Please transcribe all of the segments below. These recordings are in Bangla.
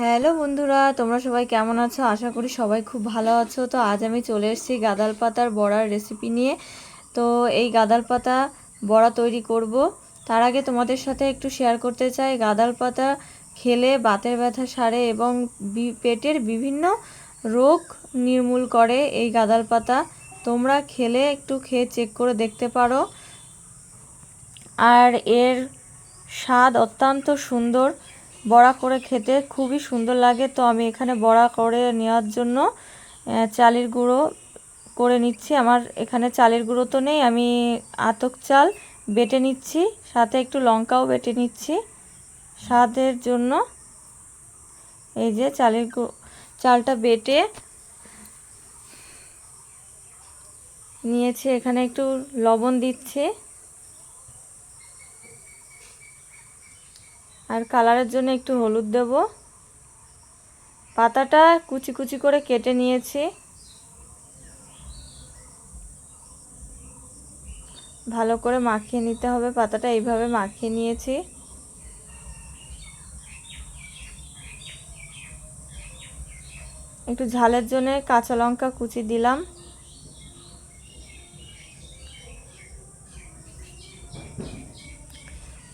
হ্যালো বন্ধুরা, তোমরা সবাই কেমন আছো? আশা করি সবাই খুব ভালো আছো। তো আজ আমি চলে এসেছি গাদাল পাতার বড়ার রেসিপি নিয়ে। তো এই গাদাল পাতা বড়া তৈরি করব। তার আগে তোমাদের সাথে একটু শেয়ার করতে চাই। গাদাল পাতা খেলে বাতের ব্যথা সারে এবং পেটের বিভিন্ন রোগ নির্মূল করে এই গাদাল পাতা। তোমরা খেলে একটু খেয়ে চেক করে দেখতে পারো। আর এর স্বাদ অত্যন্ত সুন্দর। বড়া করে খেতে খুবই সুন্দর লাগে। তো আমি এখানে বড়া করে নেওয়ার জন্য চালের গুঁড়ো করে নিচ্ছি। আমার এখানে চালের গুঁড়ো তো নেই, আমি আতক চাল বেটে নিচ্ছি, সাথে একটু লঙ্কাও বেটে নিচ্ছি। স্বাদের জন্য এই যে চালের চালটা বেটে নিয়েছি, এখানে একটু লবণ দিচ্ছি। আর কালারের জন্য একটু হলুদ দেব। পাতাটা কুচি কুচি করে কেটে নিয়েছি। ভালো করে মাখিয়ে নিতে হবে। পাতাটা এইভাবে মাখিয়ে নিয়েছি। একটু ঝালের জন্য কাঁচা লঙ্কা কুচি দিলাম।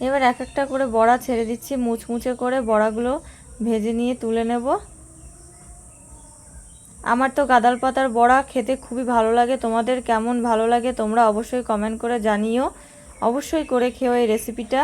এবার এক একটা করে বড়া ছেড়ে দিচ্ছি। মুচমুচে করে বড়াগুলো ভেজে নিয়ে তুলে নেব। আমার তো গাদাল পাতার বড়া খেতে খুবই ভালো লাগে। তোমাদের কেমন ভালো লাগে তোমরা অবশ্যই কমেন্ট করে জানিও। অবশ্যই করে খেও এই রেসিপিটা